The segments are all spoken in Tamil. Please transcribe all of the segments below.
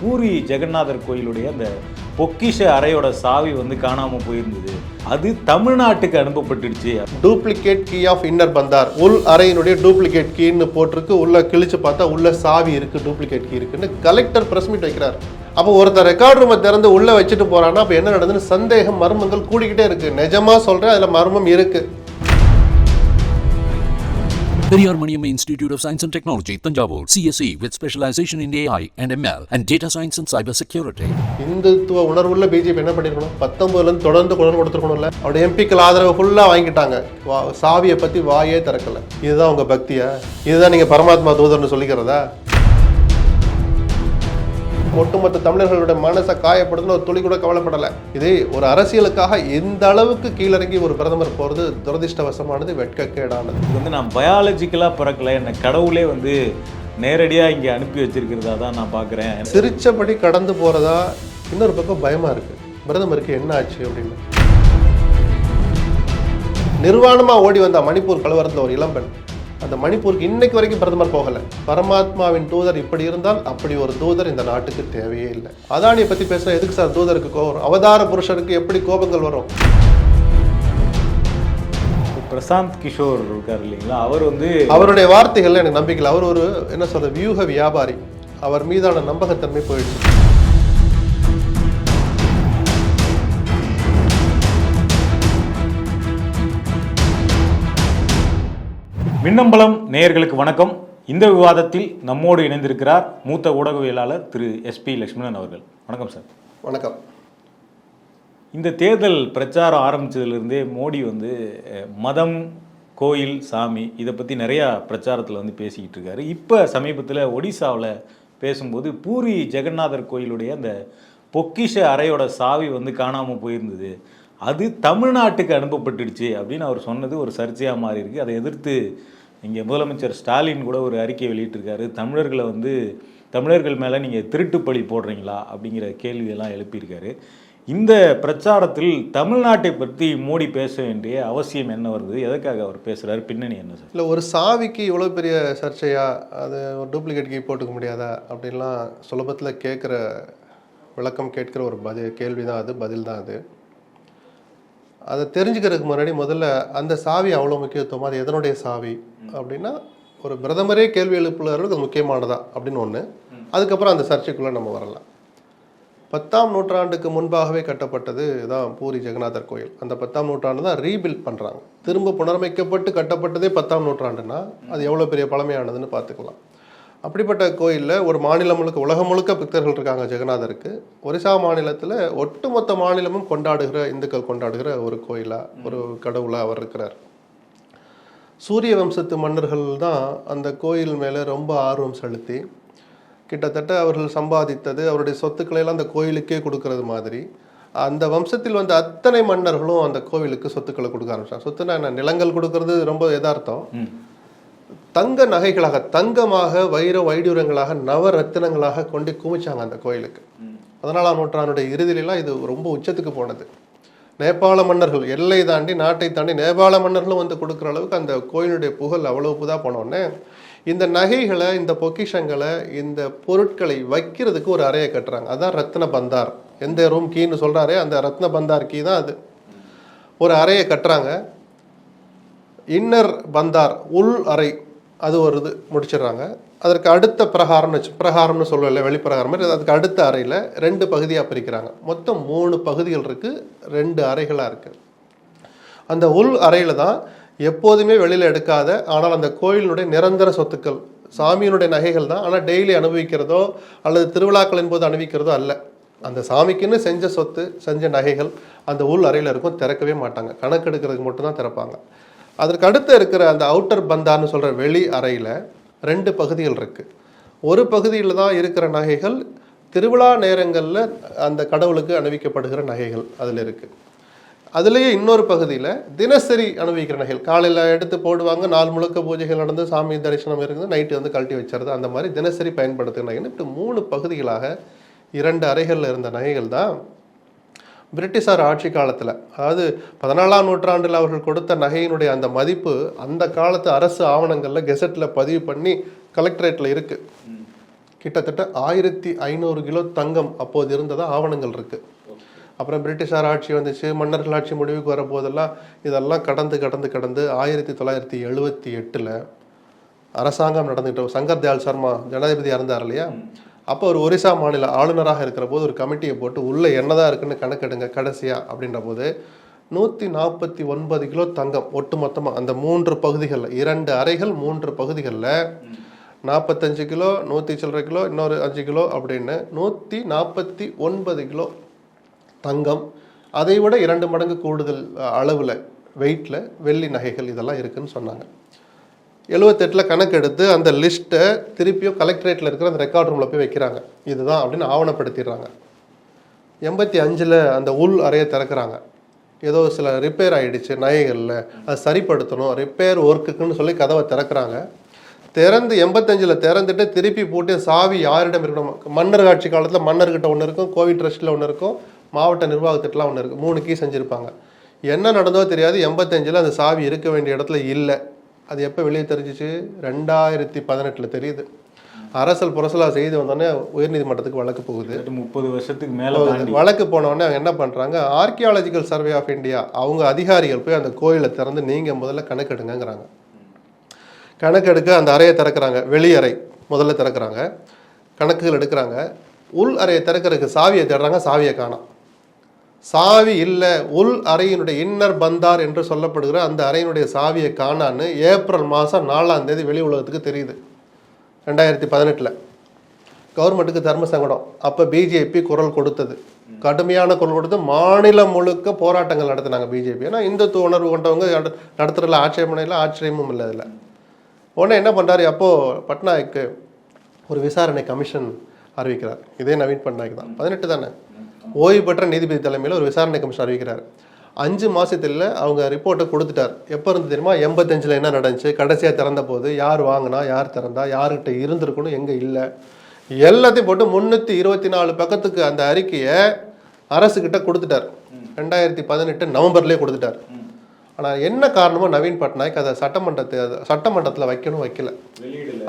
பூரி ஜெகநாதர் கோயிலுடைய அந்த பொக்கிஷ அறையோட சாவி வந்து காணாமல் போயிருந்தது. அது தமிழ்நாட்டுக்கு அனுப்பப்பட்டுடுச்சு. டூப்ளிகேட் கீ ஆஃப் இன்னர் பந்தார் உள் அறையினுடைய டூப்ளிகேட் கீன்னு போட்டிருக்கு. உள்ள கிழிச்சு பார்த்தா உள்ள சாவி இருக்கு டூப்ளிகேட் கீ இருக்குன்னு கலெக்டர் பிரஸ் மீட் வைக்கிறார். அப்போ ஒருத்தர் ரெக்கார்ட் ரூமை திறந்து உள்ள வச்சுட்டு போறான்னா அப்போ என்ன நடந்ததுன்னு சந்தேகம் மர்மங்கள் கூடிக்கிட்டே இருக்கு. நிஜமா சொல்றேன் அதுல மர்மம் இருக்கு. Periyar Maniam institute of science and technology Thanjavur CSC with specialization in AI and ML and data science and cybersecurity இந்துத்துவ உணர்வுள்ள பிஜேபி என்ன பண்ணிருக்கணும்? பத்தொன்பதுல இருந்து தொடர்ந்து குரல் கொடுத்துருக்கணும்ல. அவருடைய எம்பிக்கள் ஆதரவு ஃபுல்லா வாங்கிட்டாங்க. வா- சாவியை பத்தி வாயே திறக்கல. இதுதான் உங்க பக்தியா? இதுதான் நீங்க பரமாத்மா தூதர்னு சொல்லிக்கிறதா? ஒட்டுமொத்த தமிழர்களுடைய மனசை காயப்படுதுன்னு ஒரு துளி கூட கவலைப்படலை. இது ஒரு அரசியலுக்காக எந்த அளவுக்கு கீழிறங்கி ஒரு பிரதமர் போறது துரதிர்ஷ்டவசமானது வெட்கக்கேடானது. இது வந்து நான் பயாலஜிக்கலாக பிறக்கல. என்னை கடவுளே வந்து நேரடியாக இங்கே அனுப்பி வச்சிருக்கிறதா தான் நான் பார்க்குறேன் சிரிச்சபடி கடந்து போறதா? இன்னொரு பக்கம் பயமா இருக்கு. பிரதமருக்கு என்ன ஆச்சு அப்படின்னு. நிர்வாணமா ஓடி வந்த மணிப்பூர் கலவரத்தில் ஒரு இளம்பெண். அந்த மணிப்பூருக்கு இன்னைக்கு வரைக்கும் பிரதமர் போகல. பரமாத்மாவின் தூதர் இப்படி இருந்தால் அப்படி ஒரு தூதர் இந்த நாட்டுக்கு தேவையே இல்லை. அதானியை பத்தி பேசுற எதுக்கு சார் தூதருக்கு கோபம்? அவதார புருஷருக்கு எப்படி கோபங்கள் வரும்? பிரசாந்த் கிஷோர் இருக்கார் இல்லைங்களா? அவர் வந்து அவருடைய வார்த்தைகள்ல எனக்கு நம்பிக்கை. அவர் ஒரு என்ன சொல்ற வியூக வியாபாரி. அவர் மீதான நம்பகத்தன்மை போயிடுச்சு. மின்னம்பலம் நேயர்களுக்கு வணக்கம். இந்த விவாதத்தில் நம்மோடு இணைந்திருக்கிறார் மூத்த ஊடகவியலாளர் திரு எஸ்பி லட்சுமணன் அவர்கள். வணக்கம் சார். வணக்கம். இந்த தேர்தல் பிரச்சாரம் ஆரம்பிச்சதுலேருந்தே மோடி வந்து மதம் கோயில் சாமி இதை பற்றி நிறையா பிரச்சாரத்தில் வந்து பேசிக்கிட்டு இருக்காரு இப்போ சமீபத்தில் ஒடிசாவில் பேசும்போது பூரி ஜெகநாதர் கோயிலுடைய அந்த பொக்கிஷ அறையோட சாவி வந்து காணாமல் போயிருந்தது. அது தமிழ்நாட்டுக்கு அனுப்பப்பட்டுடுச்சு அப்படின்னு அவர் சொன்னது ஒரு சர்ச்சையாக மாறி இருக்கு அதை எதிர்த்து இங்கே முதலமைச்சர் ஸ்டாலின் கூட ஒரு அறிக்கை வெளியிட்டிருக்காரு. தமிழர்களை வந்து தமிழர்கள் மேலே நீங்கள் திருட்டுப்பழி போடுறீங்களா? அப்படிங்கிற கேள்வியெல்லாம் எழுப்பியிருக்காரு. இந்த பிரச்சாரத்தில் தமிழ்நாட்டை பற்றி மோடி பேச வேண்டிய அவசியம் என்ன வருது? எதற்காக அவர் பேசுகிறார் பின்னணி என்ன சார்? இல்லை ஒரு சாவிக்கு இவ்வளோ பெரிய சர்ச்சையா அது ஒரு டூப்ளிகேட் கீ போட்டுக்க முடியாதா? அப்படின்லாம் சுலபத்தில் கேட்குற விளக்கம் கேட்குற ஒரு பதில் கேள்வி தான் அது பதில் தான் அது. அதை தெரிஞ்சுக்கிறதுக்கு முன்னாடி முதல்ல அந்த சாவி அவ்வளோ முக்கியத்துவம் அது எதனுடைய சாவி அப்படின்னா ஒரு பிரதமரே கேள்வி எழுப்புள்ளவர்களுக்கு அது முக்கியமானதா அப்படின்னு ஒன்று அதுக்கப்புறம் அந்த சர்ச்சைக்குள்ளே நம்ம வரலாம். பத்தாம் நூற்றாண்டுக்கு முன்பாகவே கட்டப்பட்டது தான் பூரி ஜெகநாதர் கோயில். அந்த பத்தாம் நூற்றாண்டு தான் ரீபில்ட் பண்ணுறாங்க திரும்ப புனரமைக்கப்பட்டு கட்டப்பட்டதே பத்தாம் நூற்றாண்டுனா அது எவ்வளோ பெரிய பழமையானதுன்னு பார்த்துக்கலாம். அப்படிப்பட்ட கோயிலில் ஒரு மாநிலம் முழுக்க உலகம் முழுக்க பக்தர்கள் இருக்காங்க ஜெகநாதருக்கு. ஒரிசா மாநிலத்தில் ஒட்டுமொத்த மாநிலமும் கொண்டாடுகிற இந்துக்கள் கொண்டாடுகிற ஒரு கோயிலாக ஒரு கடவுளாக அவர் இருக்கிறார். சூரிய வம்சத்து மன்னர்கள் தான் அந்த கோயில் மேலே ரொம்ப ஆர்வம் செலுத்தி கிட்டத்தட்ட அவர்கள் சம்பாதித்தது அவருடைய சொத்துக்களை எல்லாம் அந்த கோயிலுக்கே கொடுக்கறது மாதிரி. அந்த வம்சத்தில் வந்த அத்தனை மன்னர்களும் அந்த கோவிலுக்கு சொத்துக்களை கொடுக்க ஆரம்பிச்சாங்க. சொத்துனா என்ன நிலங்கள் கொடுக்கறது ரொம்ப எதார்த்தம் தங்க நகைகளாக தங்கமாக வைர வைடூரங்களாக நவரத்தினங்களாக கொண்டு குமிச்சாங்க அந்த கோயிலுக்கு. பதினாலாம் நூற்றாண்டுடைய இறுதியிலாம் இது ரொம்ப உச்சத்துக்கு போனது. நேபாள மன்னர்கள் எல்லை தாண்டி நாட்டை தாண்டி நேபாள மன்னர்களும் வந்து கொடுக்குற அளவுக்கு அந்த கோயிலுடைய புகழ் அவ்வளவு புதா போனோடனே இந்த நகைகளை இந்த பொக்கிஷங்களை இந்த பொருட்களை வைக்கிறதுக்கு ஒரு அறையை கட்டுறாங்க. அதான் ரத்ன பந்தார். எந்த ரூம் கீன்னு சொல்றாரே அந்த ரத்ன பந்தார் கீ தான் அது. ஒரு அறையை கட்டுறாங்க. இன்னர் பந்தார் உள் அறை அது ஒரு இது முடிச்சிடுறாங்க. அதற்கு அடுத்த பிரகாரம்னு வச்சு பிரகாரம்னு சொல்லலை வெளிப்பிரகாரம் மாதிரி அதுக்கு அடுத்த அறையில் ரெண்டு பகுதியாக பிரிக்கிறாங்க. மொத்தம் மூணு பகுதிகள் இருக்குது ரெண்டு அறைகளாக இருக்குது அந்த உள் அறையில் தான் எப்போதுமே வெளியில் எடுக்காத ஆனால் அந்த கோயிலினுடைய நிரந்தர சொத்துக்கள் சாமியினுடைய நகைகள் தான் ஆனால் டெய்லி அனுபவிக்கிறதோ அல்லது திருவிழாக்களின் போது அனுபவிக்கிறதோ அல்ல. அந்த சாமிக்குன்னு செஞ்ச சொத்து செஞ்ச நகைகள் அந்த உள் அறையில் இருக்கும் திறக்கவே மாட்டாங்க. கணக்கு எடுக்கிறதுக்கு மட்டும்தான் திறப்பாங்க. அதற்கு அடுத்து இருக்கிற அந்த அவுட்டர் பந்தான்னு சொல்கிற வெளி அறையில் ரெண்டு பகுதிகள் இருக்குது ஒரு பகுதியில் தான் இருக்கிற நகைகள் திருவிழா நேரங்களில் அந்த கடவுளுக்கு அணிவிக்கப்படுகிற நகைகள் அதில் இருக்குது அதுலேயே இன்னொரு பகுதியில் தினசரி அனுபவிக்கிற நகைகள். காலையில் எடுத்து போடுவாங்க நாள் முழுக்க பூஜைகள் நடந்து சாமி தரிசனம் இருக்குது நைட்டு வந்து கழட்டி வச்சுறது அந்த மாதிரி தினசரி பயன்படுத்துகிற நகைகள். இப்படி மூணு பகுதிகளாக இரண்டு அறைகளில் இருந்த நகைகள் தான் பிரிட்டிஷார் ஆட்சி காலத்தில் அதாவது பதினாலாம் நூற்றாண்டில் அவர்கள் கொடுத்த நகையினுடைய அந்த மதிப்பு அந்த காலத்து அரசு ஆவணங்களில் கெசட்டில் பதிவு பண்ணி கலெக்டரேட்டில் இருக்குது கிட்டத்தட்ட ஆயிரத்தி ஐநூறு கிலோ தங்கம் அப்போது இருந்ததாக ஆவணங்கள் இருக்குது அப்புறம் பிரிட்டிஷார் ஆட்சி வந்துச்சு மன்னர்கள் ஆட்சி முடிவுக்கு வரும்போதெல்லாம் இதெல்லாம் கடந்து கடந்து கடந்து ஆயிரத்தி தொள்ளாயிரத்தி எழுபத்தி எட்டில் அரசாங்கம் நடந்துகிட்டு சங்கர் தயாள் சர்மா ஜனாதிபதி இறந்தார் இல்லையா? அப்போ ஒரு ஒரிசா மாநில ஆளுநராக இருக்கிற போது ஒரு கமிட்டியை போட்டு உள்ளே என்னதான் இருக்குன்னு கணக்கெடுங்க கடைசியாக அப்படின்ற போது நூற்றி நாற்பத்தி ஒன்பது கிலோ தங்கம் ஒட்டுமொத்தமாக அந்த மூன்று பகுதிகளில் இரண்டு அறைகள் மூன்று பகுதிகளில் நாற்பத்தஞ்சு கிலோ நூற்றி சில்லரை கிலோ இன்னொரு அஞ்சு கிலோ அப்படின்னு நூற்றி நாற்பத்தி ஒன்பது கிலோ தங்கம். அதை விட இரண்டு மடங்கு கூடுதல் அளவில் வெயிட்டில் வெள்ளி நகைகள் இதெல்லாம் இருக்குதுன்னு சொன்னாங்க. எழுவத்தெட்டில் கணக்கெடுத்து அந்த லிஸ்ட்டை திருப்பியும் கலெக்டரேட்டில் இருக்கிற அந்த ரெக்கார்ட் ரூமில் போய் வைக்கிறாங்க. இதுதான் அப்படின்னு ஆவணப்படுத்திடுறாங்க. எண்பத்தி அஞ்சில் அந்த உள் அறையை திறக்கிறாங்க. ஏதோ சில ரிப்பேர் ஆகிடுச்சு நகைகளில். அதை சரிப்படுத்தணும் ரிப்பேர் ஒர்க்குக்குன்னு சொல்லி கதவை திறக்கிறாங்க. திறந்து எண்பத்தஞ்சில் திறந்துட்டு திருப்பி போட்டு சாவி யாரிடம் இருக்கணும்? மன்னர் ஆட்சி காலத்தில் மன்னர்கிட்ட ஒன்று இருக்கும் கோவில் ட்ரஸ்ட்டில் ஒன்று இருக்கும் மாவட்ட நிர்வாகத்திட்டலாம் ஒன்று இருக்குது மூணு கீ செஞ்சுருப்பாங்க. என்ன நடந்தோ தெரியாது எண்பத்தஞ்சில் அந்த சாவி இருக்க வேண்டிய இடத்துல இல்லை. அது எப்போ வெளியே தெரிஞ்சிச்சு? ரெண்டாயிரத்தி பதினெட்டில் தெரியுது. அரசல் புரசலா செய்து வந்தோடனே உயர்நீதிமன்றத்துக்கு வழக்கு போகுது. முப்பது வருஷத்துக்கு மேல வழக்கு போன உடனே அவங்க என்ன பண்றாங்க? ஆர்கியாலஜிக்கல் சர்வே ஆஃப் இந்தியா அவங்க அதிகாரிகள் போய் அந்த கோயிலை திறந்து நீங்க முதல்ல கணக்கெடுங்கங்கிறாங்க. கணக்கெடுக்க அந்த அறையை திறக்கிறாங்க. வெளி அறை முதல்ல திறக்கிறாங்க. கணக்குகள் எடுக்கிறாங்க. உள் அறையை திறக்கிறதுக்கு சாவியை தேடுறாங்க. சாவியை காணோம். சாவி இல்லை உள் அறையினுடைய இன்னர் பந்தார் என்று சொல்லப்படுகிற அந்த அறையினுடைய சாவியை காணான்னு ஏப்ரல் மாதம் நாலாம் தேதி வெளி உலகத்துக்கு தெரியுது. ரெண்டாயிரத்தி பதினெட்டில். கவர்மெண்ட்டுக்கு தர்ம சங்கடம். அப்போ பிஜேபி குரல் கொடுத்தது. கடுமையான குரல் கொடுத்து மாநிலம் முழுக்க போராட்டங்கள் நடத்தினாங்க பிஜேபி ஏன்னா இந்துத்துவ உணர்வு கொண்டவங்க நடத்துறதுல ஆட்சேபனை இல்லை ஆச்சரியமும் இல்லை இதில் உடனே என்ன பண்ணுறாரு அப்போது பட்நாயக்கு ஒரு விசாரணை கமிஷன் அறிவிக்கிறார். இதே நவீன் பட்நாயக் தான். பதினெட்டு தானே? ஓய்வு பெற்ற நீதிபதி தலைமையில் ஒரு விசாரணை கமிஷன் அறிவிக்கிறார். அஞ்சு மாசத்துல அவங்க ரிப்போர்ட்டை கொடுத்துட்டார். எப்போ இருந்து தெரியுமா? எண்பத்தஞ்சில் என்ன நடந்துச்சு? கடைசியாக திறந்த போது யார் வாங்கினா யார் திறந்தா யார்கிட்ட இருந்திருக்கணும் எங்கே இல்லை? எல்லாத்தையும் போட்டு முந்நூற்றி இருபத்தி நாலு பக்கத்துக்கு அந்த அறிக்கையை அரசுக்கிட்ட கொடுத்துட்டார். ரெண்டாயிரத்தி பதினெட்டு நவம்பர்லேயே கொடுத்துட்டார். ஆனால் என்ன காரணமோ நவீன் பட்நாயக் அதை சட்டமன்றத்தை சட்டமன்றத்தில் வைக்கணும் வைக்கல.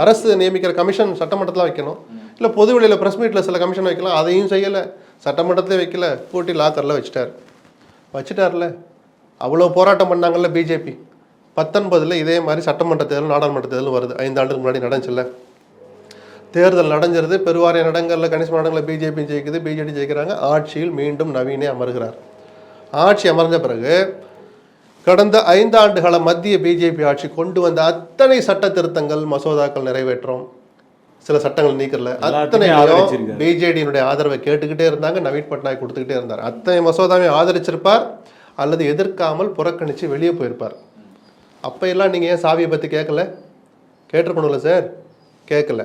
அரசு நியமிக்கிற கமிஷன் சட்டமன்றத்தில் வைக்கணும். இல்லை பொது வெளியில் ப்ரெஸ் மீட்டில் சில கமிஷன் வைக்கலாம் அதையும் செய்யலை. சட்டமன்றத்திலே வைக்கல பூட்டி லாக்கரில் வச்சுட்டார். வச்சுட்டார்ல. அவ்வளோ போராட்டம் பண்ணாங்கல்ல பிஜேபி பத்தொன்பதில் இதே மாதிரி சட்டமன்ற தேர்தல் நாடாளுமன்ற தேர்தல் வருது. ஐந்து ஆண்டுக்கு முன்னாடி நடந்துச்சுல்ல. தேர்தல் நடஞ்சிருது பெருவாரிய நடங்களில் கணிசமான இடங்களில் பிஜேபி ஜெயிக்குது. பிஜேடி ஜெயிக்கிறாங்க. ஆட்சியில் மீண்டும் நவீனே அமர்கிறார். ஆட்சி அமர்ந்த பிறகு கடந்த ஐந்தாண்டுகளை மத்திய பிஜேபி ஆட்சி கொண்டு வந்த அத்தனை சட்ட திருத்தங்கள் மசோதாக்கள் நிறைவேற்றும். சில சட்டங்கள் நீக்கல அத்தனையும் ஆதரிச்சிருக்காரு. பிஜேடியினுடைய ஆதரவை கேட்டுக்கிட்டே இருந்தாங்க நவீன் பட்நாயக் கொடுத்துக்கிட்டே இருந்தார். அத்தனை மசோதாவையும் ஆதரிச்சிருப்பார் அல்லது எதிர்க்காமல் புறக்கணிச்சு வெளியே போயிருப்பார். அப்ப எல்லாம் நீங்க ஏன் சாவியை பத்தி கேட்கல கேட்டிருக்கணும்ல சார்? கேட்கல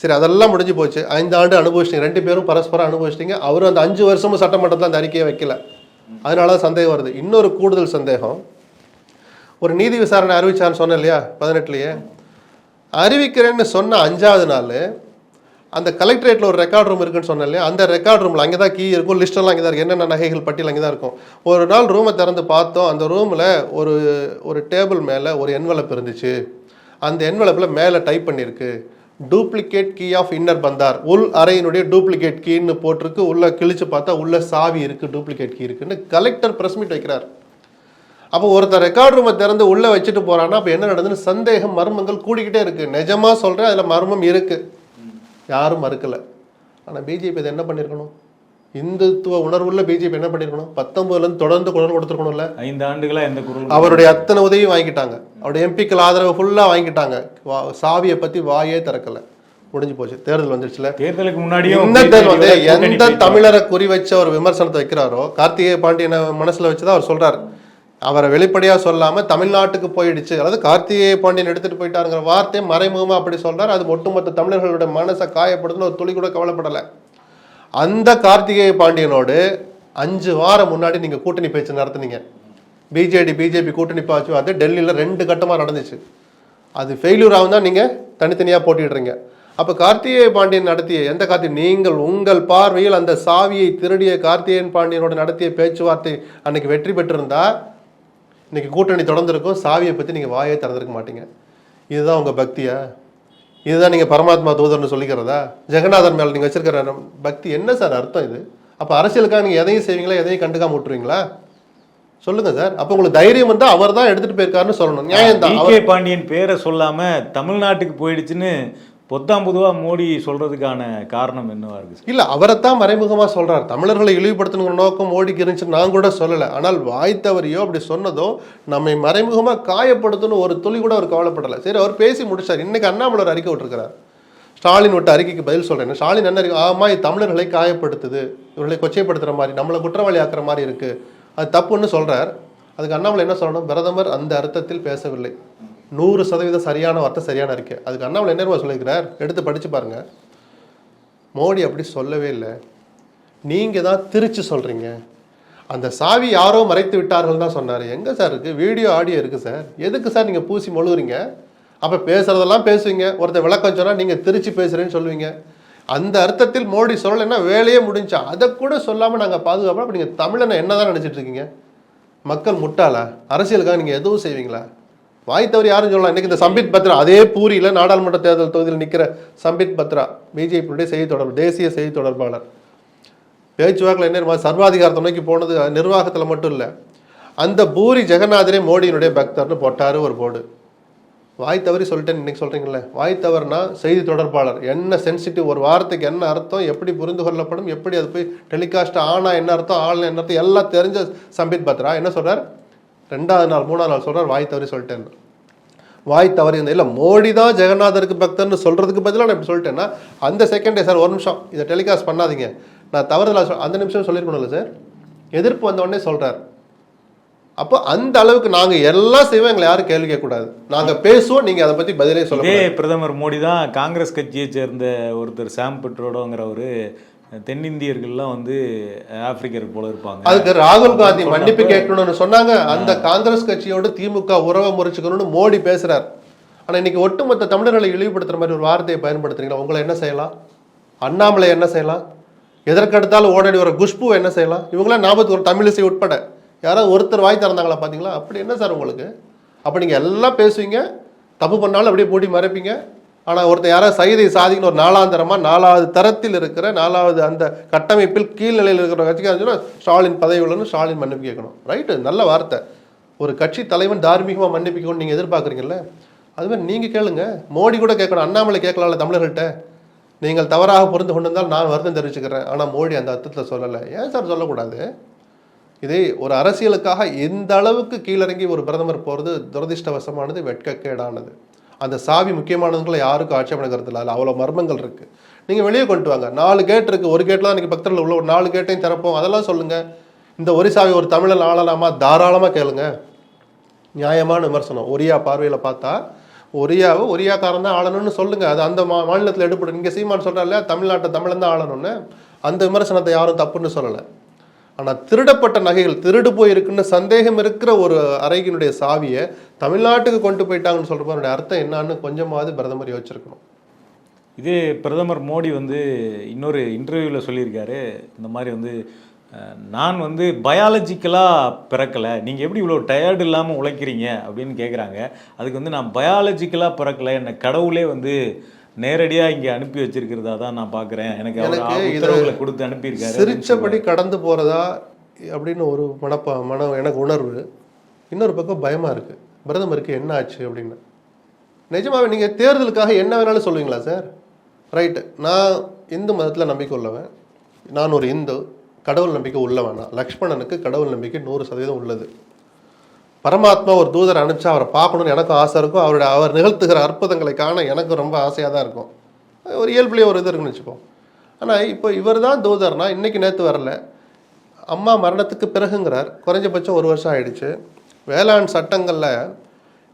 சரி அதெல்லாம் முடிஞ்சு போச்சு. ஐந்து ஆண்டு அனுபவிச்சிட்டீங்க. ரெண்டு பேரும் பரஸ்பரம் அனுபவிச்சிட்டீங்க. அவரும் அந்த அஞ்சு வருஷமும் சட்டமன்றத்தில் அந்த அறிக்கையை வைக்கல. அதனால தான் சந்தேகம் வருது. இன்னொரு கூடுதல் சந்தேகம். ஒரு நீதி விசாரணை அறிவிச்சான்னு சொன்னேன் இல்லையா? பதினெட்டுலையே. அறிவிக்கிறேன்னு சொன்ன அஞ்சாவது நாள் அந்த கலெக்டரேட்டில் ஒரு ரெக்கார்ட் ரூம் இருக்குன்னு சொன்னேன் இல்லையா? அந்த ரெக்கார்ட் ரூமில் அங்கே தான் கீ இருக்கும் லிஸ்டெல்லாம் அங்கே தான் இருக்கும். என்னென்ன நகைகள் பட்டியல் அங்கே தான் இருக்கும். ஒரு நாள் ரூமை திறந்து பார்த்தோம். அந்த ரூமில் ஒரு ஒரு டேபிள் மேலே ஒரு என்வலப் இருந்துச்சு. அந்த என்வலப்பில் மேலே டைப் பண்ணியிருக்கு டூப்ளிகேட் கீ ஆஃப் இன்னர் பந்தார் உள் அறையினுடைய டூப்ளிகேட் கீன்னு போட்டிருக்கு. உள்ளே கிழிச்சு பார்த்தா உள்ளே சாவி இருக்கு டூப்ளிகேட் கீ இருக்குன்னு கலெக்டர் பிரஸ் மீட் வைக்கிறார். அப்போ ஒருத்தர் ரெக்கார்ட் ரூமை திறந்து உள்ள வச்சுட்டு போறான்னா அப்போ என்ன நடந்ததுன்னு சந்தேகம் மர்மங்கள் கூடிக்கிட்டே இருக்கு. நிஜமா சொல்றேன் அதுல மர்மம் இருக்கு. யாரும் மறுக்கல. ஆனா பிஜேபி அதை என்ன பண்ணிருக்கணும்? இந்துத்துவ உணர்வுள்ள பிஜேபி என்ன பண்ணிருக்கணும்? பத்தொன்பதுல இருந்து தொடர்ந்து குரல் கொடுத்துருக்கணும்ல. ஐந்து ஆண்டுகளா எந்த குரல் அவருடைய அத்தனை உதவியும் வாங்கிட்டாங்க. அவருடைய எம்பிக்கள் ஆதரவு ஃபுல்லா வாங்கிட்டாங்க. வா- சாவியை பத்தி வாயே திறக்கல. முடிஞ்சு போச்சு. தேர்தல் வந்துருச்சுல. தேர்தலுக்கு முன்னாடியும் இந்த தேர்தல் வந்து எந்த. தமிழரை குறி வச்ச ஒரு விமர்சனத்தை வைக்கிறாரோ கார்த்திகேய பாண்டியனை மனசுல வச்சுதான் அவர் சொல்றாரு. அவரை வெளிப்படையாக சொல்லாமல் தமிழ்நாட்டுக்கு போயிடுச்சு. அதாவது கார்த்திகேய பாண்டியன் எடுத்துகிட்டு போயிட்டாருங்கிற வார்த்தையை மறைமுகமாக அப்படி சொல்கிறார் அது ஒட்டுமொத்த தமிழர்களுடைய மனசை காயப்படுதுன்னு ஒரு துளி கூட கவலைப்படலை. அந்த கார்த்திகேய பாண்டியனோடு அஞ்சு வாரம் முன்னாடி நீங்கள் கூட்டணி பேச்சு நடத்துனீங்க. பிஜேடி பிஜேபி கூட்டணி பேச்சு வந்து டெல்லியில் ரெண்டு கட்டமாக நடந்துச்சு. அது ஃபெயிலியர் ஆகும் தான் நீங்கள் தனித்தனியாக போட்டிடுறீங்க அப்போ கார்த்திகேய பாண்டியன் நடத்திய எந்த கார்த்தி நீங்கள் உங்கள் பார்வையில் அந்த சாவியை திருடிய கார்த்திகேயன் பாண்டியனோட நடத்திய பேச்சுவார்த்தை அன்னைக்கு வெற்றி பெற்றிருந்தா இன்னைக்கு கூட்டணி தொடர்ந்துருக்கும். சாவியை பத்தி நீங்க வாயே திறந்திருக்க மாட்டீங்க. இதுதான் உங்க பக்தியா? இதுதான் நீங்க பரமாத்மா தூதர்னு சொல்லிக்கிறதா? ஜெகநாதர் மேல நீங்க வச்சிருக்கிற பக்தி என்ன சார் அர்த்தம் இது? அப்ப அரசியலுக்காக நீங்க எதையும் செய்வீங்களா? எதையும் கண்டுக்காம விட்டுருவீங்களா? சொல்லுங்க சார். அப்ப உங்களுக்கு தைரியம் இருந்தா அவர் தான் எடுத்துட்டு போயிருக்காருன்னு சொல்லணும். நியாயம் தான் பாண்டியன் பேரை சொல்லாம தமிழ்நாட்டுக்கு போயிடுச்சுன்னு பொத்தாம் பொதுவாக மோடி சொல்றதுக்கான காரணம் என்னவா இருக்கு இல்லை இல்ல அவரைத்தான் மறைமுகமா சொல்கிறார் தமிழர்களை இழிவுபடுத்தணுங்கிற நோக்கம் மோடிக்கு இருந்துச்சு நான் கூட சொல்லல. ஆனால் வாய்த்தவரையோ அப்படி சொன்னதோ நம்மை மறைமுகமா காயப்படுத்தணும் ஒரு துளி கூட அவர் கவலைப்படலை. சரி அவர் பேசி முடிச்சார். இன்னைக்கு அண்ணாமலை ஒரு அறிக்கை விட்டுருக்கிறார். ஸ்டாலின் விட்ட அறிக்கைக்கு பதில் சொல்றேன். ஸ்டாலின் என்ன அறிக்கை? ஆமா இது தமிழர்களை காயப்படுத்துது. இவர்களை கொச்சைப்படுத்துற மாதிரி நம்மளை குற்றவாளி ஆக்குற மாதிரி இருக்கு. அது தப்புன்னு சொல்றார். அதுக்கு அண்ணாமலை என்ன சொல்லணும்? பிரதமர் அந்த அர்த்தத்தில் பேசவில்லை. நூறு சதவீதம் சரியான வார்த்தை சரியான இருக்கு அதுக்கு அண்ணாமலை என்ன சொல்லியிருக்கிறார்? எடுத்து படித்து பாருங்க. மோடி அப்படி சொல்லவே இல்லை. நீங்கள் தான் திருச்சி சொல்கிறீங்க அந்த சாவி யாரோ மறைத்து விட்டார்கள் தான் சொன்னார். எங்கே சார் இருக்குது வீடியோ ஆடியோ இருக்குது சார். எதுக்கு சார் நீங்கள் பூசி மொழுகுறீங்க? அப்போ பேசுகிறதெல்லாம் பேசுவீங்க. ஒருத்தர் விளக்கம் சொன்னால் நீங்கள் திருச்சி பேசுகிறேன்னு சொல்லுவீங்க. அந்த அர்த்தத்தில் மோடி சொல்லலைன்னா வேலையே முடிஞ்சா அதை கூட சொல்லாமல் நாங்கள் பாதுகாப்போம். அப்போ நீங்கள் தமிழனை என்ன தான் நினச்சிட்டு இருக்கீங்க? மக்கள் முட்டாளா? அரசியலுக்காக நீங்கள் எதுவும் செய்வீங்களா? வாய் தவறு யாரும் சொல்லலாம் இன்றைக்கி இந்த சம்பித் பத்ரா அதே பூரியில் நாடாளுமன்ற தேர்தல் தொகுதியில் நிற்கிற சம்பித் பத்ரா பிஜேபியுடைய செய்தி தொடர்பு தேசிய செய்தி தொடர்பாளர். பேச்சுவாக்கில் என்ன சர்வாதிகாரத்தை நோக்கி போனது நிர்வாகத்தில் மட்டும் இல்லை அந்த பூரி ஜெகநாதரே மோடியினுடைய பக்தர்னு போட்டாரு ஒரு போர்டு. வாய் தவறி சொல்லிட்டேன்னு இன்னைக்கு சொல்கிறீங்களே வாய் தவறுனா செய்தி தொடர்பாளர். என்ன சென்சிட்டிவ் ஒரு வார்த்தைக்கு என்ன அர்த்தம் எப்படி புரிந்து கொள்ளப்படும் எப்படி அது போய் டெலிகாஸ்ட் ஆனால் என்ன அர்த்தம் ஆள்னா என்ன அர்த்தம் எல்லாம் தெரிஞ்ச சம்பித் பத்ரா. என்ன சொல்கிறார் ரெண்டாவது நாள் மூணாவது நாள் சொல்றார் வாய் தவறி சொல்லிட்டேன். வாய் தவறி இல்லை மோடி தான் ஜெகநாதருக்கு பக்தர்னு சொல்றதுக்கு பதிலாக நான் இப்படி சொல்லிட்டேன்னா அந்த செகண்டே சார் ஒரு நிமிஷம். இதை டெலிகாஸ்ட் பண்ணாதீங்க. நான் தவறுதலா சொல் அந்த நிமிஷம் சொல்லியிருக்கணும்ல சார் எதிர்ப்பு வந்த உடனே சொல்றார். அப்போ அந்த அளவுக்கு நாங்க எல்லாம் செய்வோம் எங்களை யாரும் கேள்வி கேட்கக்கூடாது. நாங்க பேசுவோம் நீங்க அதை பத்தி பதிலே சொல்ல பிரதமர் மோடி தான் காங்கிரஸ் கட்சியை சேர்ந்த ஒருத்தர் சாம் பெட்ரோடோங்கிறவரு தென்னிந்தியர்கள்லாம் வந்து ஆப்பிரிக்கர் போல இருப்பாங்க. அதுக்கு ராகுல் காந்தி மன்னிப்பு கேட்கணும்னு சொன்னாங்க. அந்த காங்கிரஸ் கட்சியோட திமுக உறவை முறிச்சுக்கணும்னு மோடி பேசுறார். ஆனா இன்னைக்கு ஒட்டுமொத்த தமிழர்களை இழிவுபடுத்துற மாதிரி ஒரு வார்த்தையை பயன்படுத்துறீங்களா? உங்களை என்ன செய்யலாம்? அண்ணாமலை என்ன செய்யலாம்? எதற்கெடுத்தாலும் ஓடடி வர குஷ்பு என்ன செய்யலாம்? இவங்களாம் ஞாபகத்துக்கு ஒரு தமிழிசை உட்பட. யாராவது ஒருத்தர் வாய் திறந்தாங்களா பாத்தீங்களா? அப்படி என்ன சார் உங்களுக்கு? அப்ப நீங்க எல்லாம் பேசுவீங்க. தப்பு பண்ணாலும் அப்படியே போட்டி மறைப்பீங்க. ஆனால் ஒருத்தர் யாராவது சைதை சாதிக்கணும் ஒரு நாலாந்தரமாக நாலாவது தரத்தில் இருக்கிற நாலாவது அந்த கட்டமைப்பில் கீழ்நிலையில் இருக்கிற கட்சிக்காரன் ஸ்டாலின் பதவி உள்ளன்னு ஸ்டாலின் மன்னிப்பு கேட்கணும். ரைட்டு நல்ல வார்த்தை. ஒரு கட்சி தலைவன் தார்மீகமாக மன்னிப்பிக்கணும்னு நீங்கள் எதிர்பார்க்குறீங்கல்ல? அது மாதிரி நீங்கள் கேளுங்க. மோடி கூட கேட்கணும். அண்ணாமலை கேட்கலாம்ல தமிழர்கள்ட்ட. நீங்கள் தவறாக புரிந்து கொண்டிருந்தால் நான் வருத்தம் தெரிவிச்சுக்கிறேன். ஆனால் மோடி அந்த அர்த்தத்தில் சொல்லலை. ஏன் சார் சொல்லக்கூடாது? இதே ஒரு அரசியலுக்காக எந்த அளவுக்கு கீழிறங்கி ஒரு பிரதமர் போகிறது துரதிர்ஷ்டவசமானது வெட்கக்கேடானது. அந்த சாவி முக்கியமானதுங்களை யாருக்கும் ஆட்சேபனை கருத்தில் இல்லை அதில் அவ்வளோ மர்மங்கள் இருக்குது நீங்கள் வெளியே கொண்டு வாங்க. நாலு கேட் இருக்குது ஒரு கேட்டில் இன்றைக்கி பக்தர்கள் உள்ள ஒரு நாலு கேட்டையும் திறப்போம். அதெல்லாம் சொல்லுங்கள் இந்த ஒரு சாவி ஒரு தமிழன் ஆளலாமா? தாராளமாக கேளுங்க. நியாயமான விமர்சனம். ஒரியா பார்வையில் பார்த்தா ஒரியாவை ஒரியாக்காரன் தான் ஆளணும்னு சொல்லுங்கள் அது அந்த மா மாநிலத்தில் எடுப்படும் இங்கே சீமான் சொல்கிறா இல்லையா? தமிழ்நாட்டை தமிழன் தான் ஆளணும்னு. அந்த விமர்சனத்தை யாரும் தப்புன்னு சொல்லலை. ஆனால் திருடப்பட்ட நகைகள் திருடு போயிருக்குன்னு சந்தேகம் இருக்கிற ஒரு அறைகினுடைய சாவியை தமிழ்நாட்டுக்கு கொண்டு போயிட்டாங்கன்னு சொல்கிறப்ப அர்த்தம் என்னான்னு கொஞ்சமாவது பிரதமர் யோசிச்சிருக்கணும். இதே பிரதமர் மோடி வந்து இன்னொரு இன்டர்வியூவில் சொல்லியிருக்காரு. இந்த மாதிரி வந்து நான் வந்து பயாலஜிக்கலாக பிறக்கலை. நீங்கள் எப்படி இவ்வளோ டயர்டு இல்லாமல் உழைக்கிறீங்க அப்படின்னு கேட்குறாங்க அதுக்கு வந்து நான் பயாலஜிக்கலாக பிறக்கலை. என்னை கடவுளே வந்து நேரடியாக இங்கே அனுப்பி வச்சிருக்கிறதா தான் நான் பார்க்குறேன். எனக்கு உத்தரவுகளை கொடுத்து அனுப்பியிருக்காரு சிரிச்சபடி கடந்து போகிறதா அப்படின்னு ஒரு மனப்பா மனம் எனக்கு உணர்வு. இன்னொரு பக்கம் பயமாக இருக்குது பிரதமருக்கு என்ன ஆச்சு அப்படின்னு. நிஜமாவே நீங்கள் தேர்தலுக்காக என்ன வேணாலும் சொல்லுவீங்களா சார்? ரைட்டு நான் இந்து மதத்தில் நம்பிக்கை உள்ளவன். நான் ஒரு இந்து. கடவுள் நம்பிக்கை உள்ளவன் நான். லக்ஷ்மணனுக்கு கடவுள் நம்பிக்கை நூறு சதவீதம் உள்ளது. பரமாத்மா ஒரு தூதரை அனுப்பிச்சா அவரை பார்க்கணும்னு எனக்கும் ஆசை இருக்கும். அவருடைய அவர் நிகழ்த்துகிற அற்புதங்களை காண எனக்கும் ரொம்ப ஆசையாக தான் இருக்கும். ஒரு இயல்புலேயே ஒரு இது இருக்குன்னு வச்சுப்போம் ஆனால் இப்போ இவர் தான் தூதர்னா இன்றைக்கி நேற்று வரல. அம்மா மரணத்துக்கு பிறகுங்கிறார். குறைஞ்சபட்சம் ஒரு வருஷம் ஆயிடுச்சு. வேளாண் சட்டங்களில்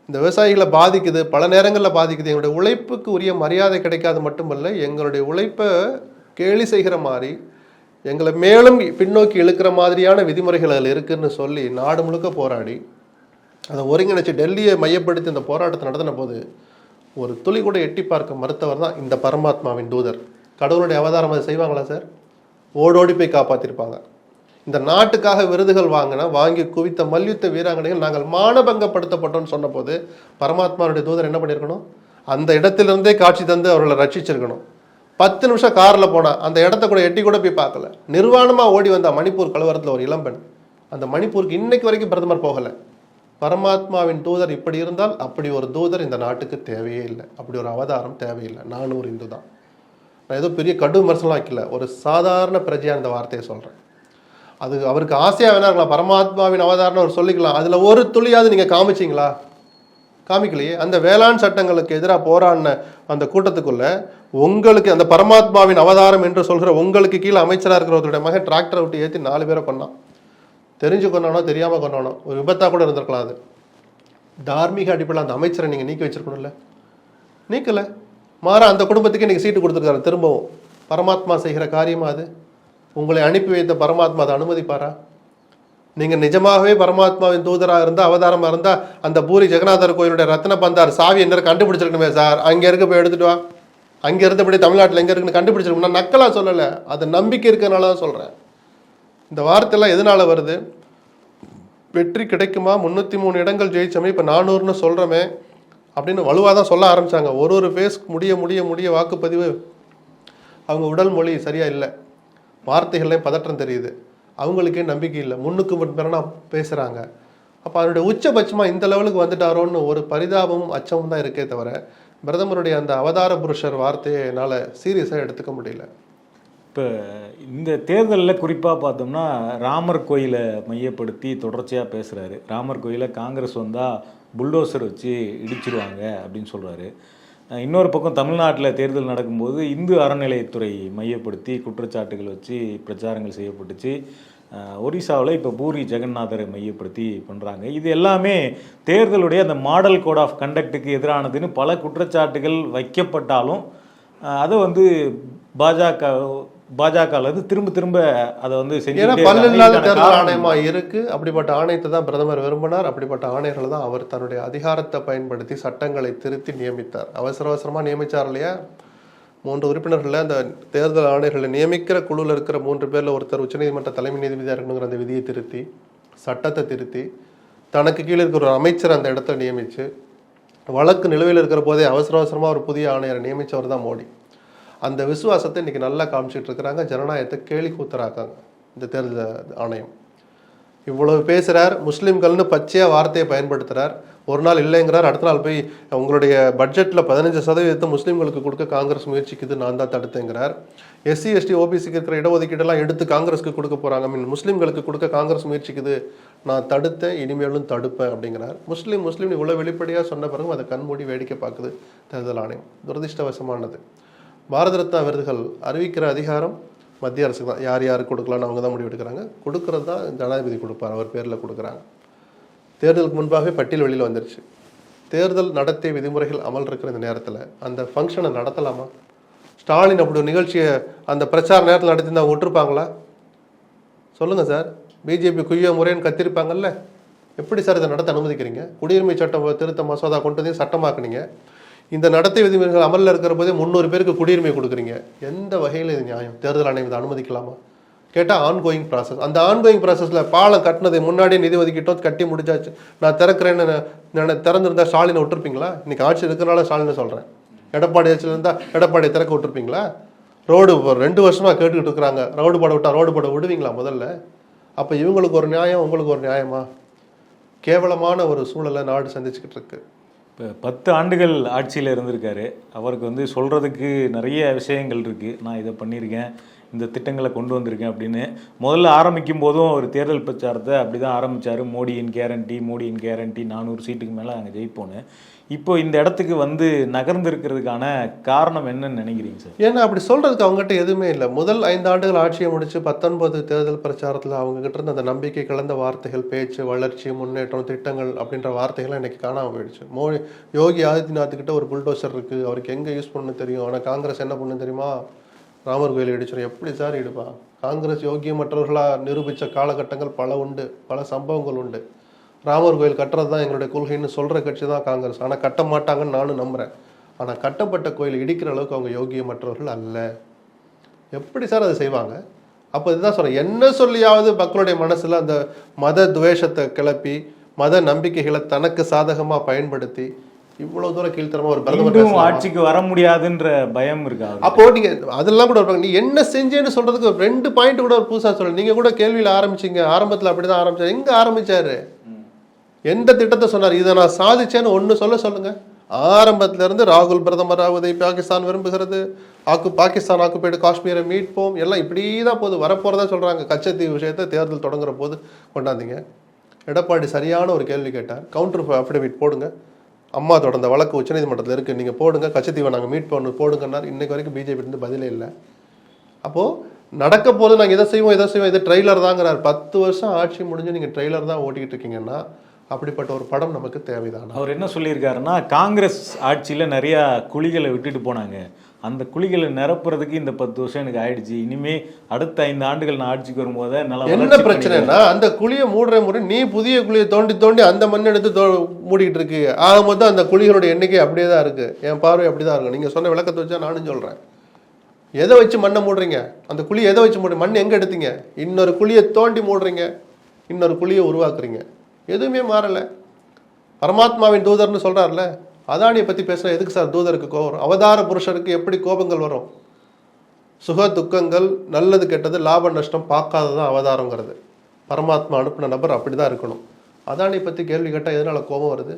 இந்த விவசாயிகளை பாதிக்குது பல நேரங்களில் பாதிக்குது. எங்களுடைய உழைப்புக்கு உரிய மரியாதை கிடைக்காது மட்டுமல்ல எங்களுடைய உழைப்பை கேலி செய்கிற மாதிரி எங்களை மேலும் பின்னோக்கி இழுக்கிற மாதிரியான விதிமுறைகள் அதில் இருக்குதுன்னு சொல்லி நாடு முழுக்க போராடி அதை ஒருங்கிணைச்சு டெல்லியை மையப்படுத்தி இந்த போராட்டத்தை நடத்தின போது ஒரு துளி கூட எட்டி பார்க்க மறுத்தவர் தான் இந்த பரமாத்மாவின் தூதர். கடவுளுடைய அவதாரம் அதை செய்வாங்களா சார்? ஓடோடி போய் காப்பாற்றிருப்பாங்க இந்த நாட்டுக்காக விருதுகள் வாங்கின வாங்கி குவித்த மல்யுத்த வீராங்கனைகள் நாங்கள் மானபங்கப்படுத்தப்பட்டோம்னு சொன்னபோது பரமாத்மாவுடைய தூதர் என்ன பண்ணியிருக்கணும்? அந்த இடத்திலிருந்தே காட்சி தந்து அவர்களை ரட்சிச்சிருக்கணும். பத்து நிமிஷம் காரில் போனால் அந்த இடத்த கூட எட்டி கூட போய் பார்க்கல. நிர்வாணமாக ஓடி வந்த மணிப்பூர் கலவரத்தில் ஒரு இளம்பெண். அந்த மணிப்பூருக்கு இன்னைக்கு வரைக்கும் பிரதமர் போகலை. பரமாத்மாவின் தூதர் இப்படி இருந்தால் அப்படி ஒரு தூதர் இந்த நாட்டுக்கு தேவையே இல்லை. அப்படி ஒரு அவதாரம் தேவையில்லை. நானும் ஒரு இந்து தான். நான் ஏதோ பெரிய கடும் விமர்சனம் ஆக்கல ஒரு சாதாரண பிரஜையாக இந்த வார்த்தையை சொல்கிறேன் அது அவருக்கு ஆசையாக வேணா இருக்கலாம். பரமாத்மாவின் அவதாரம் அவர் சொல்லிக்கலாம். அதில் ஒரு துளியாவது நீங்கள் காமிச்சிங்களா? காமிக்கலையே. அந்த வேளாண் சட்டங்களுக்கு எதிராக போராடின அந்த கூட்டத்துக்குள்ள உங்களுக்கு அந்த பரமாத்மாவின் அவதாரம் என்று சொல்கிற உங்களுக்கு கீழே அமைச்சராக இருக்கிற ஒருத்தருடைய மகன் டிராக்டரை விட்டு ஏற்றி நாலு பேரை கொண்டான் தெரிஞ்சு கொண்டானோ தெரியாமல் கொண்டானோ ஒரு விபத்தாக கூட இருந்திருக்கலாம் அது. தார்மீக அடிப்படையில் அந்த அமைச்சரை நீங்கள் நீக்கி வச்சிருக்கணும்ல. நீக்கலை. மாறா அந்த குடும்பத்துக்கு இன்றைக்கி சீட்டு கொடுத்துருக்காரு திரும்பவும். பரமாத்மா செய்கிற காரியமா அது? உங்களை அனுப்பி வைத்த பரமாத்மா அதை அனுமதிப்பாரா? நீங்கள் நிஜமாகவே பரமாத்மாவின் தூதராக இருந்தால் அவதாரமாக இருந்தால் அந்த பூரி ஜெகநாதர் கோயிலுடைய ரத்ன பந்தார் சாவி என்ன கண்டுபிடிச்சிருக்கணுமே சார்? அங்கே இருக்க போய் எடுத்துட்டு வா. அங்கே இருந்தபடி தமிழ்நாட்டில் எங்கே இருக்குன்னு கண்டுபிடிச்சிருக்கணும் நான் நக்கலாக சொல்லலை. அது நம்பிக்கை இருக்கனால தான் சொல்கிறேன் இந்த வார்த்தையெல்லாம் எதனால் வருது? வெற்றி கிடைக்குமா? முந்நூற்றி மூணு இடங்கள் ஜெயிச்சோமே இப்போ நானூறுன்னு சொல்கிறோமே அப்படின்னு வலுவாக தான் சொல்ல ஆரம்பித்தாங்க ஒரு ஒரு ஃபேஸ் முடிய முடிய முடிய வாக்குப்பதிவு. அவங்க உடல் மொழி சரியாக இல்லை. வார்த்தைகள்லையும் பதற்றம் தெரியுது. அவங்களுக்கே நம்பிக்கை இல்லை. முன்னுக்கு முன்பெறனா பேசுகிறாங்க அப்போ அவருடைய உச்சபட்சமாக இந்த லெவலுக்கு வந்துட்டாரோன்னு ஒரு பரிதாபமும் அச்சமும் தான் இருக்கே தவிர பிரதமருடைய அந்த அவதார புருஷர் வார்த்தையை என்னால் சீரியஸாக எடுத்துக்க முடியல. இப்போ இந்த தேர்தலில் குறிப்பாக பார்த்தோம்னா ராமர் கோயிலை மையப்படுத்தி தொடர்ச்சியாக பேசுகிறாரு ராமர் கோயிலை காங்கிரஸ் வந்தால் புல்டோசர் வச்சு இடிச்சிருவாங்க அப்படின்னு சொல்கிறாரு இன்னொரு பக்கம் தமிழ்நாட்டில் தேர்தல் நடக்கும்போது இந்து அறநிலையத்துறை மையப்படுத்தி குற்றச்சாட்டுகள் வச்சு பிரச்சாரங்கள் செய்யப்பட்டுச்சு. ஒரிசாவில் இப்போ பூரி ஜெகநாதரை மையப்படுத்தி பண்ணுறாங்க இது எல்லாமே தேர்தலுடைய அந்த மாடல் கோட் ஆஃப் கண்டக்ட்டுக்கு எதிரானதுன்னு பல குற்றச்சாட்டுகள் வைக்கப்பட்டாலும் அதை வந்து பாஜக பாஜகவில் வந்து திரும்ப திரும்ப அதை வந்து இதுக்கான தேர்தல் காரணம் ஆணையமா இருக்கு. அப்படிப்பட்ட ஆணையத்தை தான் பிரதமர் விரும்பினார். அப்படிப்பட்ட ஆணையர்களை தான் அவர் தன்னுடைய அதிகாரத்தை பயன்படுத்தி சட்டங்களை திருத்தி நியமித்தார். அவசர அவசரமா நியமிச்சார் இல்லையா? மூன்று உறுப்பினர்களை அந்த தேர்தல் ஆணையர்களை நியமிக்கிற குழுவில் இருக்கிற மூன்று பேர்ல ஒருத்தர் உச்சநீதிமன்ற தலைமை நீதிபதியாக இருக்கணுங்கிற அந்த விதியை திருத்தி சட்டத்தை திருத்தி தனக்கு கீழே இருக்கிற ஒரு அமைச்சர் அந்த இடத்த நியமிச்சு வழக்கு நிலுவையில் இருக்கிற போதே அவசர அவசரமா ஒரு புதிய ஆணையரை நியமிச்சவர் தான் மோடி. அந்த விசுவாசத்தை இன்றைக்கி நல்லா காமிச்சிட்டு இருக்கிறாங்க. ஜனநாயகத்தை கேலி கூத்தராக்காங்க இந்த தேர்தல் ஆணையம். இவ்வளவு பேசுகிறார் முஸ்லீம்கள்னு பச்சையாக வார்த்தையை பயன்படுத்துகிறார் ஒரு நாள் இல்லைங்கிறார் அடுத்த நாள் போய் உங்களுடைய பட்ஜெட்டில் பதினஞ்சு சதவீதத்தை முஸ்லீம்களுக்கு கொடுக்க காங்கிரஸ் முயற்சிக்குது நான் தான் தடுத்தேங்கிறார். எஸ்சி எஸ்டி ஓபிசிக்கு இருக்கிற இடஒதுக்கீடெல்லாம் எடுத்து காங்கிரஸ்க்கு கொடுக்க போகிறாங்க மீன் முஸ்லீம்களுக்கு கொடுக்க காங்கிரஸ் முயற்சிக்குது நான் தடுத்தேன் இனிமேலும் தடுப்பேன் அப்படிங்கிறார். முஸ்லீம் முஸ்லீம் இவ்வளோ வெளிப்படையாக சொன்ன பிறகு அதை கண்மூடி வேடிக்கை பார்க்குது தேர்தல் ஆணையம். துரதிருஷ்டவசமானது. பாரத ரத்னா விருதுகள் அறிவிக்கிற அதிகாரம் மத்திய அரசுக்கு தான். யார் யாருக்கு கொடுக்கலான்னு அவங்க தான் முடிவு எடுக்கிறாங்க. கொடுக்கறது தான் ஜனாதிபதி கொடுப்பார். அவர் பேரில் கொடுக்குறாங்க. தேர்தலுக்கு முன்பாகவே பட்டியல் வெளியில் வந்துருச்சு. தேர்தல் நடத்தை விதிமுறைகள் அமல் இருக்கிற இந்த நேரத்தில் அந்த ஃபங்க்ஷனை நடத்தலாமா? ஸ்டாலின் அப்படி ஒரு நிகழ்ச்சியை அந்த பிரச்சார நேரத்தில் நடத்திருந்தா அவங்க விட்டுருப்பாங்களா சொல்லுங்கள் சார். பிஜேபி குய்ய முறைன்னு கத்திருப்பாங்கல்ல. எப்படி சார் இதை நடத்த அனுமதிக்கிறீங்க? குடியுரிமை சட்டம் திருத்த மசோதா கொண்டு வந்து சட்டமாக்குனீங்க. இந்த நடத்தை விதிமுறைகள் அமலில் இருக்கிற போதே முந்நூறு பேருக்கு குடியுரிமை கொடுக்குறீங்க. எந்த வகையில் இது நியாயம்? தேர்தல் ஆணையம் இதை அனுமதிக்கலாமா? கேட்டால் ஆன்கோயிங் ப்ராசஸ் அந்த ஆன்கோயிங் ப்ராசஸில் பாலம் கட்டினதை முன்னாடியே நிதி ஒதுக்கிட்டோம் கட்டி முடிச்சாச்சு. நான் திறக்கிறேன்னு நான் திறந்திருந்தா ஸ்டாலினை விட்டுருப்பீங்களா? இன்னைக்கு ஆட்சி இருக்கிறனால ஸ்டாலினை சொல்கிறேன் எடப்பாடி ஆட்சியில் இருந்தால் எடப்பாடி திறக்க விட்டுருப்பீங்களா? ரோடு ரெண்டு வருஷமாக கேட்டுக்கிட்டு இருக்கிறாங்க. ரோடு போட விட்டா ரோடு போட விடுவீங்களா முதல்ல? அப்போ இவங்களுக்கு ஒரு நியாயம் உங்களுக்கு ஒரு நியாயமா? கேவலமான ஒரு சூழலை நாடு சந்திச்சுக்கிட்டு இருக்குது இப்போ பத்து ஆண்டுகள் ஆட்சியில் இருந்திருக்காரு. அவருக்கு வந்து சொல்கிறதுக்கு நிறைய விஷயங்கள் இருக்குது நான் இதை பண்ணியிருக்கேன். இந்த திட்டங்களை கொண்டு வந்திருக்கேன் அப்படின்னு முதல்ல ஆரம்பிக்கும் போதும் அவர் தேர்தல் பிரச்சாரத்தை அப்படி தான் ஆரம்பித்தார் மோடியின் கேரண்டி மோடியின் கேரண்டி நானூறு சீட்டுக்கு மேலே அங்கே ஜெயிப்போன்னு. இப்போ இந்த இடத்துக்கு வந்து நகர்ந்திருக்கிறதுக்கான காரணம் என்னன்னு நினைக்கிறீங்க சார்? ஏன்னா அப்படி சொல்றதுக்கு அவங்ககிட்ட எதுவுமே இல்லை. முதல் ஐந்து ஆண்டுகள் ஆட்சியை முடிச்சு பத்தொன்பது தேர்தல் பிரச்சாரத்தில் அவங்க கிட்ட இருந்த அந்த நம்பிக்கை கலந்த வார்த்தைகள் பேச்சு வளர்ச்சி முன்னேற்றம் திட்டங்கள் அப்படின்ற வார்த்தைகள்லாம் இன்றைக்கி காணாமல் போயிடுச்சு. மோ யோகி ஆதித்யநாத் கிட்ட ஒரு புல்டோசர் இருக்கு. அவருக்கு எங்கே யூஸ் பண்ணு தெரியும். ஆனால் காங்கிரஸ் என்ன பண்ணு தெரியுமா? ராமர் கோயில் இடிச்சிடும் எப்படி சார் இடுப்பா காங்கிரஸ் யோகியமற்றவர்களா நிரூபித்த காலகட்டங்கள் பல உண்டு. பல சம்பவங்கள் உண்டு. ராமர் கோயில் கட்டுறது தான் எங்களுடைய கொள்கைன்னு சொல்கிற கட்சி தான் காங்கிரஸ். ஆனால் கட்ட மாட்டாங்கன்னு நானும் நம்புகிறேன் ஆனால் கட்டப்பட்ட கோயில் இடிக்கிற அளவுக்கு அவங்க யோகியமற்றவர்கள் அல்ல. எப்படி சார் அதை செய்வாங்க? அப்போ இதுதான் சொல்கிறேன் என்ன சொல்லியாவது மக்களுடைய மனசில் அந்த மத துவேஷத்தை கிளப்பி மத நம்பிக்கைகளை தனக்கு சாதகமாக பயன்படுத்தி இவ்வளவு தூரம் கீழ்த்தரமா ஒரு பிரதமர்? ஆட்சிக்கு வர முடியாதுன்ற பயம் இருக்கா? அப்போ நீங்க அதெல்லாம் கூட இருப்பாங்க. நீ என்ன செஞ்சேன்னு சொல்றதுக்கு ஒரு ரெண்டு பாயிண்ட் கூட ஒரு புதுசா சொல்ல நீங்க கூட கேள்வியில ஆரம்பிச்சீங்க. ஆரம்பத்துல அப்படிதான் ஆரம்பிச்சாரு. எங்க ஆரம்பிச்சாரு? எந்த திட்டத்தை சொன்னார்? இதை நான் சாதிச்சேன்னு ஒன்று சொல்ல சொல்லுங்க. ஆரம்பத்துல இருந்து ராகுல் பிரதமர் ஆகுதை பாகிஸ்தான் விரும்புகிறது. ஆக்கு பாகிஸ்தான் ஆக்குப்பேடு காஷ்மீரை மீட்போம். எல்லாம் இப்படி தான் போது வரப்போகிறதா சொல்கிறாங்க கச்சத்தீவு விஷயத்தை தேர்தல் தொடங்குற போது கொண்டாந்தீங்க. எடப்பாடி சரியான ஒரு கேள்வி கேட்டார். கவுண்டர் அஃபிடவிட் போடுங்க. அம்மா தொடர்ந்த வழக்கு உச்சநீதிமன்றத்தில் இருக்குது நீங்கள் போடுங்க. கச்சத்தீவை நாங்கள் மீட் பண்ணு போடுங்கன்னார். இன்றைக்கு வரைக்கும் பிஜேபி இருந்து பதிலே இல்லை. அப்போது நடக்க போது நாங்கள் இதை செய்வோம்? இதை செய்வோம்? இது ட்ரெய்லர் தாங்கிறார். பத்து வருஷம் ஆட்சி முடிஞ்சு நீங்கள் ட்ரெய்லர் தான் ஓட்டிக்கிட்டு இருக்கீங்கன்னா அப்படிப்பட்ட ஒரு படம் நமக்கு தேவைதானா? அவர் என்ன சொல்லியிருக்காருன்னா காங்கிரஸ் ஆட்சியில் நிறையா குழிகளை விட்டுட்டு போனாங்க. அந்த குழிகளை நிரப்புறதுக்கு இந்த பத்து வருஷம் எனக்கு ஆயிடுச்சு. இனிமே அடுத்த ஐந்து ஆண்டுகள் நான் ஆட்சிக்கு வரும்போது என்னால என்ன பிரச்சனைனா அந்த குழியை மூடுற முறை நீ புதிய குழியை தோண்டி தோண்டி அந்த மண் எடுத்து தோ- மூடிட்டு இருக்கு. ஆக மொத்தம் அந்த குழிகளோட எண்ணிக்கை அப்படியே தான் இருக்கு. என் பார்வை அப்படி தான் இருக்கும் நீங்க சொன்ன விளக்கத்தை வச்சா நானும் சொல்றேன். எதை வச்சு மண்ணை மூடுறீங்க? அந்த குழி எதை வச்சு மூடுறீங்க மண் எங்க எடுத்தீங்க? இன்னொரு குழியை தோண்டி மூடுறீங்க. இன்னொரு குழியை உருவாக்குறீங்க. எதுவுமே மாறலை. பரமாத்மாவின் தூதர்னு சொல்கிறார்ல அதானியை பற்றி பேசுகிற எதுக்கு சார் தூதருக்கு கோபம்? அவதார புருஷருக்கு எப்படி கோபங்கள் வரும்? சுக துக்கங்கள் நல்லது கெட்டது லாப நஷ்டம் பார்க்காததான் அவதாரங்கிறது பரமாத்மா அனுப்பின நபர் அப்படி தான் இருக்கணும். அதானியை பற்றி கேள்வி கேட்டால் எதனால் கோபம் வருது?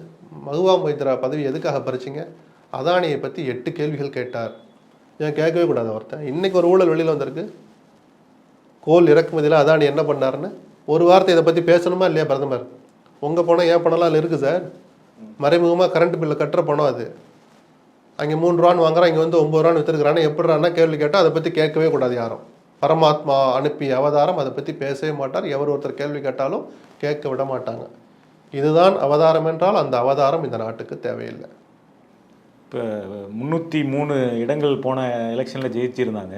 மகுவா மைத்ரா பதவி எதுக்காக பறிச்சிங்க? அதானியை பற்றி எட்டு கேள்விகள் கேட்டார். ஏன் கேட்கவே கூடாது ஒருத்தன் இன்னைக்கு ஒரு ஊழல் வெளியில் வந்திருக்கு. கோல் இறக்குமதியில் அதானி என்ன பண்ணாருன்னு? ஒரு வார்த்தை இதை பற்றி பேசணுமா இல்லையா பிரதமர்? உங்கள் பணம் ஏன் பணம்லாம் அதில் இருக்குது சார்? மறைமுகமாக கரண்ட் பில்லை கட்டுற பணம் அது. அங்கே மூணு ரூபான்னு வாங்குறான் இங்கே வந்து ஒம்பது ரூபான்னு வித்துருக்குறான்னு எப்படிறான்னா கேள்வி கேட்டால் அதை பற்றி கேட்கவே கூடாது யாரும். பரமாத்மா அனுப்பிய அவதாரம் அதை பற்றி பேசவே மாட்டார். எவர் ஒருத்தர் கேள்வி கேட்டாலும் கேட்க விட மாட்டாங்க. இதுதான் அவதாரம் என்றால் அந்த அவதாரம் இந்த நாட்டுக்கு தேவையில்லை. இப்போ முந்நூற்றி மூணு இடங்கள் போன எலெக்ஷனில் ஜெயிச்சிருந்தாங்க.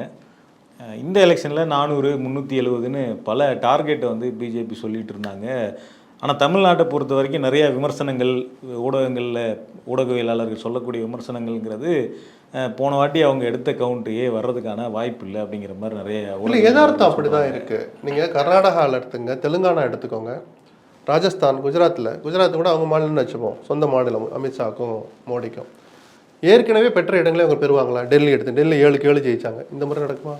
இந்த எலெக்ஷனில் நானூறு முந்நூற்றி எழுபதுன்னு பல டார்கெட்டை வந்து பிஜேபி சொல்லிகிட்டு இருந்தாங்க. ஆனால் தமிழ்நாட்டை பொறுத்த வரைக்கும் நிறைய விமர்சனங்கள் ஊடகங்களில் ஊடகவியலாளர்கள் சொல்லக்கூடிய விமர்சனங்கள்ங்கிறது போன வாட்டி அவங்க எடுத்த கவுண்ட்டையே வர்றதுக்கான வாய்ப்பு இல்லை அப்படிங்கிற மாதிரி நிறைய இல்லை யதார்த்தம் அப்படி தான். இருக்குது நீங்கள் கர்நாடகாவில் எடுத்துங்க தெலுங்கானா எடுத்துக்கோங்க. ராஜஸ்தான் குஜராத்தில் குஜராத் கூட அவங்க மாநிலம்னு வச்சுப்போம். சொந்த மாநிலம் அமித்ஷாக்கும் மோடிக்கும். ஏற்கனவே பெற்ற இடங்களே அவங்க பெறுவாங்களா? டெல்லி எடுத்து டெல்லி ஏழுக்கு ஏழு ஜெயிச்சாங்க. இந்த முறை நடக்குமா?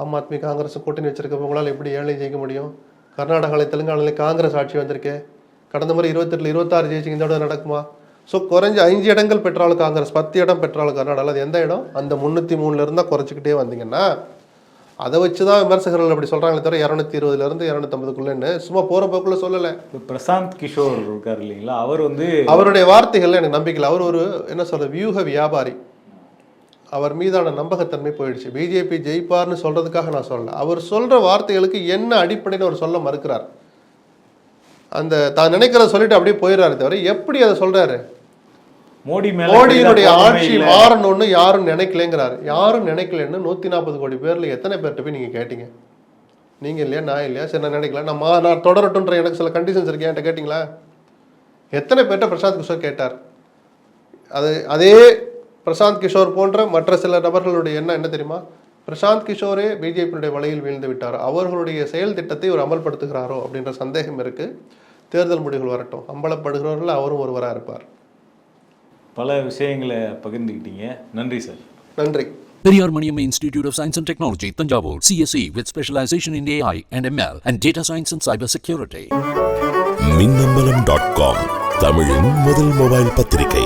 ஆம் ஆத்மி காங்கிரஸ் கூட்டணி வச்சிருக்கவங்களால எப்படி ஏழை ஜெயிக்க முடியும்? கர்நாடகாவில் தெலுங்கானாவில் காங்கிரஸ் ஆட்சி வந்திருக்கே. கடந்த முறை இருபத்தெட்டில் இருபத்தாறு ஜெயிச்சிங்க இந்த தடவை நடக்குமா? ஸோ குறைஞ்ச அஞ்சு இடங்கள் பெற்றாலும் காங்கிரஸ் பத்து இடம் பெற்றாலும் கர்நாடகாவில் அது எந்த இடம்? அந்த முந்நூற்றி மூணுல இருந்தால் குறைச்சிக்கிட்டே வந்தீங்கன்னா அதை வச்சு தான் விமர்சகர்கள் அப்படி சொல்கிறாங்களே தவிர இரநூத்தி இருபதுலேருந்து இரநூத்தம்பதுக்குள்ளேன்னு சும்மா போகிற போக்குள்ள சொல்லலை. இப்போ பிரசாந்த் கிஷோர் இருக்கார் இல்லைங்களா? அவர் வந்து அவருடைய வார்த்தைகள்ல எனக்கு நம்பிக்கை அவர் ஒரு என்ன சொல்ற வியூக வியாபாரி. அவர் மீதான நம்பகத்தன்மை போயிடுச்சு. பிஜேபி ஜெயிப்பார்னு சொல்றதுக்காக நான் சொல்லல. அவர் சொல்ற வார்த்தைகளுக்கு என்ன அடிப்படைன்னு அவர் சொல்ல மறுக்கிறார். அந்த தான் நினைக்கிறத சொல்லிட்டு அப்படியே போயிடுறாரு தவிர எப்படி அதை சொல்றாரு? மோடி மோடியினுடைய ஆட்சி. மாறணும்னு யாரும் நினைக்கலங்கிறாரு. யாரும் நினைக்கலன்னு நூத்தி நாற்பது கோடி பேர்ல எத்தனை பேர்கிட்ட போய் நீங்க கேட்டீங்க? நீங்க இல்லையா நான் இல்லையா? சரி நான் நினைக்கல. நான் மா- நான் தொடரட்டுன்ற எனக்கு சில கண்டிஷன்ஸ் இருக்கு. என்கிட்ட கேட்டிங்களா? எத்தனை பேர்ட்ட பிரசாந்த் கிஷோர் கேட்டார்? அது அதே பிரசாந்த் கிஷோர் போன்ற மற்ற சில நபர்களுடைய எண்ணம் என்ன தெரியுமா? பிரசாந்த் கிஷோரே பிஜேபியினுடைய வலையில் வீழ்ந்து விட்டார். அவர்களுடைய செயல் திட்டத்தை ஒரு அமல்படுத்துகிறாரோ அப்படின்ற சந்தேகம் இருக்கு. தேர்தல் முடிவுகள் வரட்டும். அம்பலப்படுகிறவர்கள் அவரும் ஒருவராக இருப்பார். பல விஷயங்களை பகிர்ந்துக்கிட்டீங்க. நன்றி சார். நன்றி. Periyar Maniam Institute of Science and Technology, Tanjavur, CSE with specialization in AI and ML and data science and cybersecurity. மின்னம்பலம் டாட் காம் தமிழின் முதல் மொபைல் பத்திரிகை.